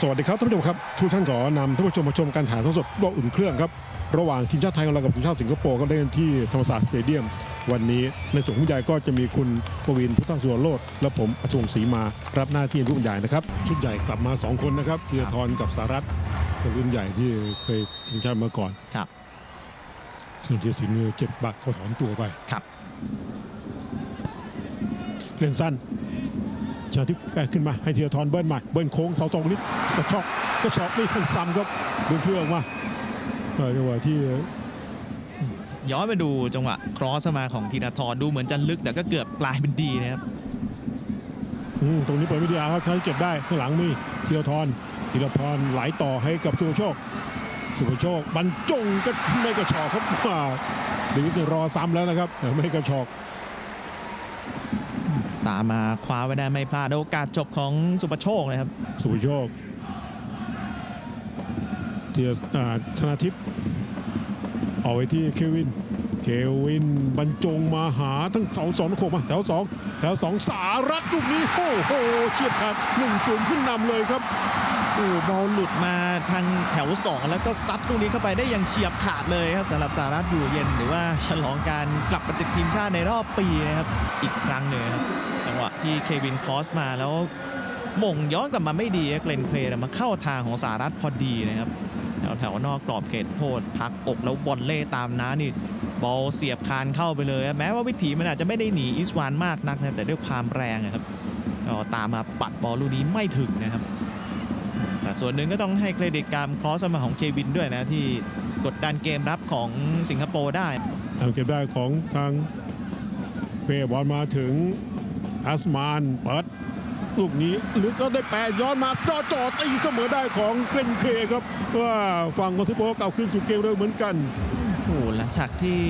สวัสดีครับท่านผู้ชมครับทุกท่านขอนำท่านผู้ชมมาชมการถ่ายทอดสดฟุตบอลอุ่นเครื่องครับระหว่างทีมชาติไทยของเรากับทีมชาติสิงคโปร์ก็เล่นที่ธรรมศาสตร์สเตเดียม วันนี้ในส่วนของผู้ใหญ่ก็จะมีคุณปวินพุทธสุวรรณโรธและผมอัศวงศรีมารับหน้าที่ผู้บรรยายนะครับชุดใหญ่กลับมาสองคนนะครับธีรทรกับสารัตน์เป็นรุ่นใหญ่ที่เคยทีมชาติมาก่อนครับส่วนทีสิงห์เนี่ยเจ็บบักเขาถอนตัวไปครับ เล่นสั้น ชนะทิพย์แฝงขึ้นมาให้ธีรทรเบิ้ลมาเบิ้ลโค้งเสาตรงนิดกระชอกกระชอกไม่ทันซ้ำครับเบิ้ลเครื่องมาเออจังหวะที่ย้อนไปดูจังหวะครอสมาของธีรทรดูเหมือนจะลึกแต่ก็เกือบกลายเป็นดีนะครับอืมตรงนี้เปิดวิทยาครับใช้เก็บได้ข้างหลังมีธีรทรธีรพรไหลต่อให้กับสุภโชค สุภโชคบรรจงก็ไม่กระชอกครับว่าเดวิสรอซ้ำแล้วนะครับแต่ไม่กระชอก ตามมาคว้าไว้ได้ไม่พลาดโอกาสจบของสุปโชคนะครับ สุภโชคธีรอ่าธนาทิพย์เอาไว้ที่เควิน เควินบรรจงมาหาทั้งเสาสองโขมาแถวสองแถวสองสารัตลูกนี้ โอ้โหเฉียบขาดหนึ่งศูนย์ขึ้นนำเลยครับ อ้บอลหลุดมาทางแถว 2 แล้วก็ซัดลูกนี้เข้าไปได้อย่างเฉียบขาดเลยครับสำหรับสารัตอยู่เย็นหรือว่าฉลองการกลับมาติดทีมชาติในรอบปีนะครับอีกครั้งหนึ่งครับจังหวะที่เควินคอสมาแล้วมงย้อนกลับมาไม่ดีเกรนเควร์มาเข้าทางของสารัตพอดีนะครับแถวแถวนอกกรอบเขตโทษพักอกแล้ววอลเล่ตามน้านี่บอลเสียบคานเข้าไปเลย แม้ว่าวิถีมันอาจจะไม่ได้หนีอิสวานมากนักนะแต่ด้วยความแรงอะครับก็ตามมาปัดบอลลูกนี้ไม่ถึงนะครับ แต่ส่วนหนึ่งก็ต้องให้เครดิตการครอสมาของเควินด้วยนะที่กดดันเกมรับของสิงคโปร์ได้ทำเก็บได้ของทางเปบอลมาถึงอัสมานเปิดลูกนี้ลึกแล้วได้แปะย้อนมาจ่อจ่อตีเสมอได้ของเกรนเคครับว่าฝั่งของทิโปเก่าขึ้นสู่เกมเร็วเหมือนกันโอ้โหหลังจากที่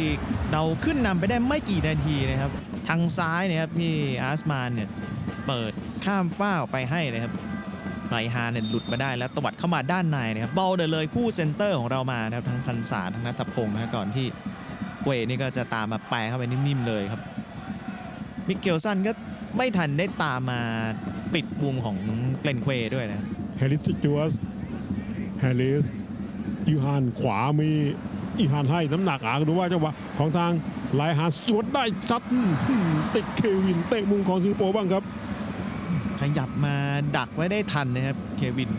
เราขึ้นนำไปได้ไม่กี่นาทีนะครับ ทางซ้ายนะครับที่อาร์สมานเนี่ยเปิดข้ามฟ้าออกไปให้นะครับ ไรฮาเนี่ยหลุดมาได้แล้วตวัดเข้ามาด้านในนะครับบอลเดินเลยคู่เซนเตอร์ของเรามานะครับทั้งพันศาทั้งนัทพงศ์นะก่อนที่เควนี่ก็จะตามมาแปะเข้าไปนิ่มๆเลยครับมิเกลสันก็ไม่ทันได้ตามมาปิดมุมของเกลนเควด้วยนะครับแฮร์ริสจูสแฮร์ริสอีฮานขวามีอีฮานให้น้ำหนักอะดูว่าจังหวะของทางไลฮานสจวดได้ซัดติดเควินเตะมุมของสิงคโปร์บ้างครับ ขยับมาดักไว้ได้ทันนะครับเควิน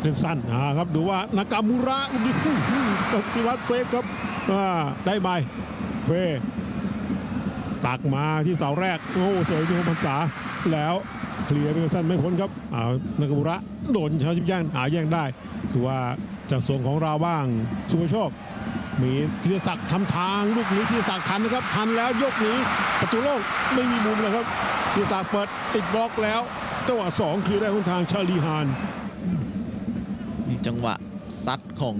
เล่นสั้นอ่าครับดูว่านากามูระลูกนี้อื้อหือปฏิวัติเซฟครับอ่าได้ไหมเฟตักมาที่เสาแรกโอ้เสยมีพรรษาแล้วเคลียร์ไปสั้นไม่พ้นครับอ่านากามูระโดนชาวชิบย่างหาแย่งได้ดูว่าจากส่วนของเราบ้างสุภโชค มีธีรศักดิ์ทำทางลูกนี้ธีรศักดิ์ทันนะครับ ทันแล้วยกหนี้ประตูโล่งไม่มีมุมเลยครับธีรศักดิ์เปิดติดบล็อกแล้วจังหวะสองเคลียร์ได้ของทางชาลีฮานนี่จังหวะซัดของ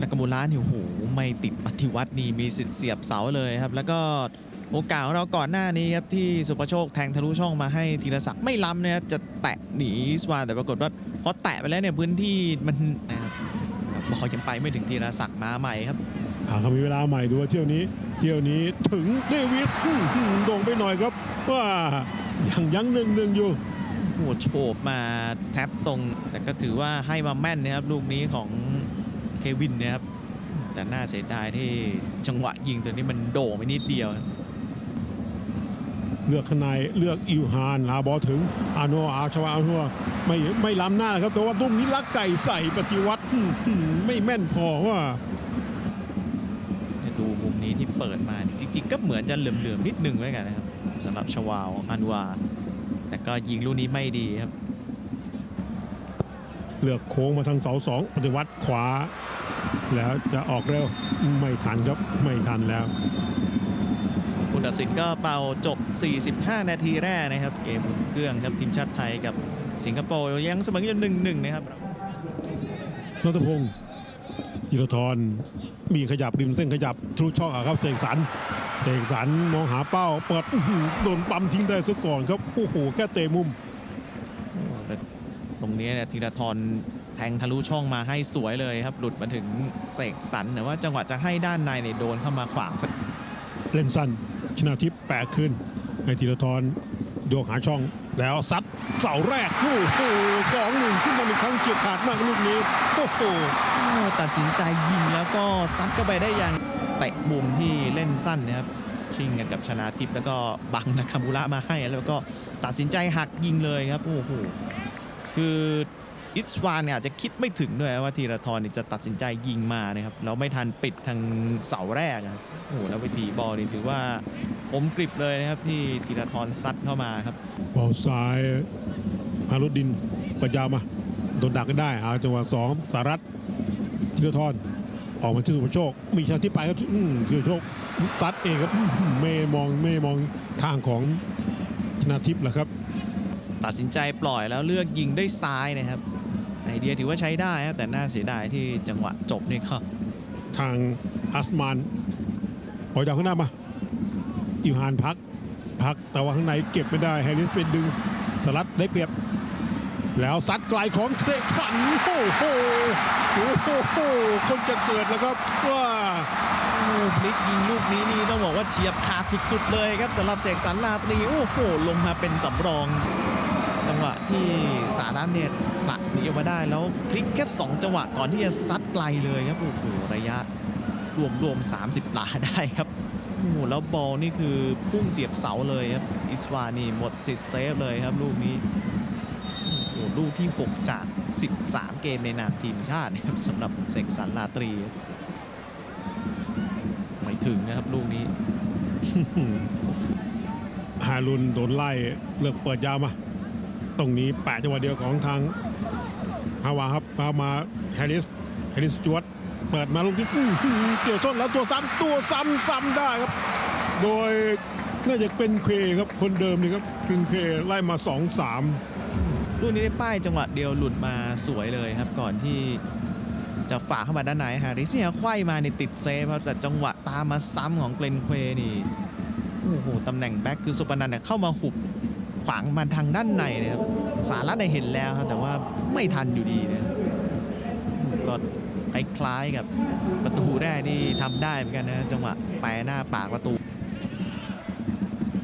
นากามูระนี่โอ้โหไม่ติดปฏิวัตินี่มีสิทธิ์เสียบเสาเลยครับ แล้วก็โอกาสของเราก่อนหน้านี้ครับที่สุประโชคแทงทะลุช่องมาให้ธีรศักดิ์ไม่ล้ำนะครับจะแตะหนีสวาแต่ปรากฏว่าพอแตะไปแล้วเนี่ยพื้นที่มันนะครับบอลยังไปไม่ถึงธีรศักดิ์มาใหม่ครับ เขามีเวลาใหม่ดูว่าเที่ยวนี้ เที่ยวนี้ถึงเดวิสอื้อหือโด่งไปหน่อยครับ ว่ายังยังหนึ่งหนึ่งอยู่โอ้โหโฉบมาแท็บตรง แต่ก็ถือว่าให้มาแม่นนะครับ ลูกนี้ของเควินนะครับ แต่น่าเสียดายที่จังหวะยิงตัวนี้มันโด่งไปนิดเดียวครับเลือกข้างในเลือกอิวฮานลาบอลถึงอาโนอาชวาอาโนไม่ไม่ล้ำหน้าครับ แต่ว่าตรงนี้ลักไก่ใส่ปฏิวัติอื้อหือไม่แม่นพอว่าเนี่ยดูมุมนี้ที่เปิดมานี่จริงๆ ก็เหมือนจะเหลื่อมๆนิดนึงเหมือนกันนะครับสำหรับชวาวอันวา แต่ก็ยิงลูกนี้ไม่ดีครับ เลือกโค้งมาทางเสาสองปฏิวัติขวา แล้วจะออกเร็วไม่ทันครับไม่ทันแล้วผู้ตัดสินก็เป่าจบ 45 นาทีแรกนะครับ เกมอุ่นเครื่องครับทีมชาติไทยกับสิงคโปร์ยังเสมออยู่หนึ่งหนึ่งนะครับนัทพงศ์จิรทร มีขยับริมเส้นขยับทะลุช่องอะครับเสกสรรเสกสรรมองหาเป้าเปิดอื้อหือโดนปั๊มทิ้งได้ซะก่อนครับโอ้โหแค่เตะมุมตรงนี้เนี่ยธีรทรแทงทะลุช่องมาให้สวยเลยครับ หลุดมาถึงเสกสรรแต่ว่าจังหวะจะให้ด้านในเนี่ยโดนเข้ามาขวางเล่นสั้นชนาทิพย์แปะขึ้นให้ธีรทรโยกหาช่องแล้วซัดเสาแรกโอ้โหสองหนึ่งขึ้นมาอีกครั้งเฉียบขาดมากลูกนี้ โอ้โหตัดสินใจยิงแล้วก็ซัดเข้าไปได้อย่างเตะมุมที่เล่นสั้นนะครับชิงกันกับชนาทิพย์แล้วก็บังนาคามูระมาให้แล้วก็ตัดสินใจหักยิงเลยครับโอ้โหคืออิสวานเนี่ยอาจจะคิดไม่ถึงด้วยว่าธีรทรจะตัดสินใจยิงมานะครับแล้วไม่ทันปิดทางเสาแรกครับโอ้โหแล้ววิธีบอลนี่ถือว่าผมกริบเลยนะครับที่ธีรทรซัดเข้ามาครับบอลซ้ายฮารุดินประยามา โดนดักก็ได้เอาจังหวะสองสารัตธีรทรออกมาที่สุภโชค มีชาที่ไปครับอืมธีรโชคซัดเองครับอื้อหือไม่มองไม่มองทางของชนาทิพย์แหละครับ ตัดสินใจปล่อยแล้วเลือกยิงด้วยซ้ายนะครับ ไอเดียถือว่าใช้ได้ครับแต่น่าเสียดายที่จังหวะจบนี่ก็ทางอัสมานปล่อยจากข้างหน้ามาอิวฮานพักพักแต่ว่าข้างในเก็บไม่ได้แฮร์ริสเป็นดึงสลัดได้เปรียบ แล้วซัดไกลของเสกสรรโอ้โหโอ้โหคนจะเกิดแล้วครับว่าโอ้พลิกยิงลูกนี้นี่ต้องบอกว่าเฉียบขาดสุดๆเลยครับสำหรับเสกสรรลาตรีโอ้โหลงมาเป็นสำรอง จังหวะที่สารัตเนี่ยผลักหนีออกมาได้แล้วพลิกแค่2จังหวะก่อนที่จะซัดไกลเลยครับโอ้โหระยะรวมรวม30 หลาได้ครับโอ้โหแล้วบอลนี่คือพุ่งเสียบเสาเลยครับอิสวานี่หมดสิทธิ์เซฟเลยครับลูกนี้ ลูกที่ 6 จาก 13 เกมในนามทีมชาตินะครับสำหรับเสกสรรลาตรี ไม่ถึงนะครับลูกนี้ ฮารุนโดนไล่เลือกเปิดยาวมา ตรงนี้แปะจังหวะเดียวของทางฮาวาครับมามาแฮริสแฮริสจวดเปิดมาลูกนี้เกี่ยวชนแล้วตัวซ้ำตัวซ้ำซ้ำได้ครับ โดยน่าจะเป็นเคครับคนเดิมนี่ครับเป็นเคไล่มา 2 3 ลูกนี้ได้ป้ายจังหวะเดียวหลุดมาสวยเลยครับ ก่อนที่จะฝ่าเข้ามาด้านในฮาริสเนี่ยไขว้มาในติดเซฟครับแต่จังหวะตามมาซ้ำของเกรนเควนี่โอ้โหตำแหน่งแบ็คคือสุปนันเนี่ยเข้ามาหุบขวางมาทางด้านในนะครับสารัตได้เห็นแล้วครับแต่ว่าไม่ทันอยู่ดีนะก็คล้ายๆกับประตูแรกที่ทำได้เหมือนกันนะจังหวะแปรหน้าปากประตู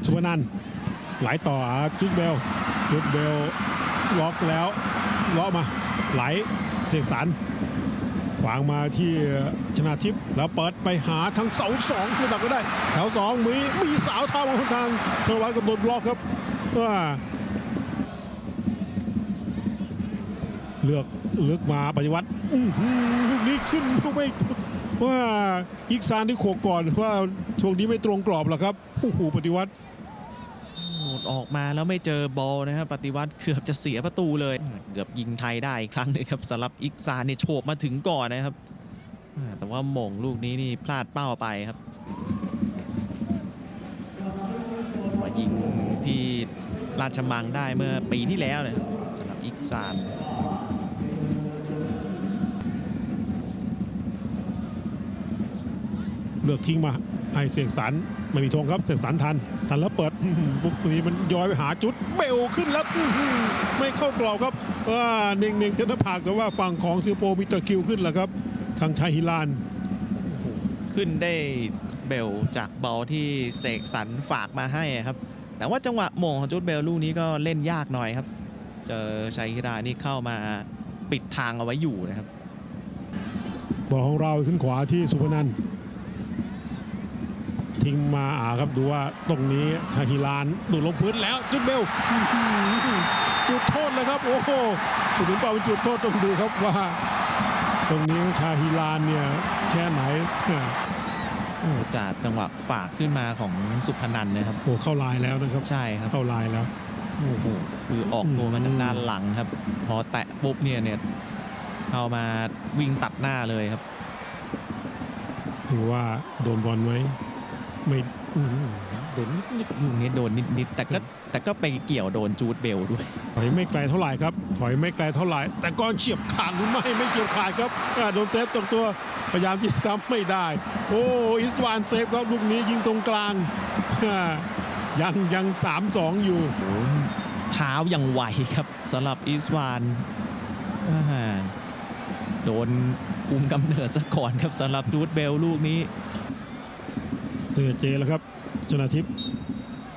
สุวรรณไหลต่อจุดเบลจุดเบล ล็อกแล้วเลาะมา ไหลเสกสรรขวางมาที่ชนาทิพย์แล้วเปิดไปหาทั้งเสาสองไม่ตักก็ได้ แถวสองมีมีสาวเท้ามาทางเทวันกับโดนบล็อกครับว่าเลือกเลือกมาปฏิวัติอือลูกนี้ขึ้นลูกไม่ว่าอีกซานที่โขกก่อนว่าช่วงนี้ไม่ตรงกรอบหรอกครับโอ้โหปฏิวัติ ออกมาแล้วไม่เจอบอลนะครับปฏิวัติเกือบจะเสียประตูเลย เกือบยิงไทยได้อีกครั้งหนึงครับสำหรับอิกซานเนี่ยโฉบมาถึงก่อนนะครับ แต่ว่าหม่งลูกนี้นี่พลาดเป้าไปครับมายิงที่ราชมังได้เมื่อปีที่แล้วนะครับสำหรับอิกซานเลือกทิ้งมา ไอเสกสรรไม่มีธงครับเสกสรรทัน ทันแล้วเปิดอื้อหือปุ๊บนี้มันย้อยไปหาจุดเบลขึ้นแล้วอื้อหือไม่เข้ากรอบครับว่าเน่งเน่งๆเทนผากแต่ว่าฝั่งของซิงคโปร์มีตะคริวขึ้นแล้วครับ ทางชายฮิลานขึ้นได้เบลจากบอลที่เสกสรรฝากมาให้ครับ แต่ว่าจังหวะโมงของจูดเบลลูกนี้ก็เล่นยากหน่อยครับ เจอชัยฮิรานี่เข้ามาปิดทางเอาไว้อยู่นะครับบอลของเราขึ้นขวาที่สุพนัน ท์ทิ้งมาอ่าครับดูว่าตรงนี้ชาฮิลานดูดลงพื้นแล้วจุดเบลอื้อหือจุดโทษเลยครับ โอ้โหพูดถึงเปล่าเป็นจุดโทษต้องดูครับว่า ตรงนี้ชาฮิลานเนี่ยแค่ไหนโอ้จากจังหวะฝากขึ้นมาของสุพนันท์นะครับโอ้เข้าลายแล้วนะครับ ใช่ครับเข้าลายแล้วโอ้โหคือออกตัวมาจากด้านหลังครับ พอแตะปุ๊บเนี่ยเนี่ยเข้ามาวิ่งตัดหน้าเลยครับ ถือว่าโดนบอลไหม ไม่อื้อหือโดนนิดลูกนี้โดนนิดๆแต่ก็แต่ก็ไปเกี่ยวโดนจูดเบลด้วย ๆถอยไม่ไกลเท่าไหร่ครับ ถอยไม่ไกลเท่าไหร่ แต่ก่อนเฉียบขาดหรือไม่ไม่เฉียบขาดครับอ่าโดนเซฟตรงตัวพยายามที่จะทำไม่ได้ โอ้อิสวานเซฟครับลูกนี้ยิงตรงกลางอ่ายังยังสามสองอยู่ โอ้โหเท้ายังไวครับสำหรับอีสวานอ่าโดนกุมกำเนิดซะก่อนครับสำหรับจูดเบลลูกนี้ เตอเจแล้วครับชนะทิพย์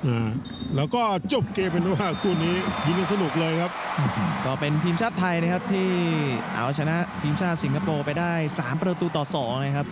อ่าแล้วก็จบเกมเป็นว่าคู่นี้ยิงกันสนุกเลยครับ ก็เป็นทีมชาติไทยนะครับที่เอาชนะทีมชาติสิงคโปร์ไปได้ 3 ประตูต่อ 2 นะครับ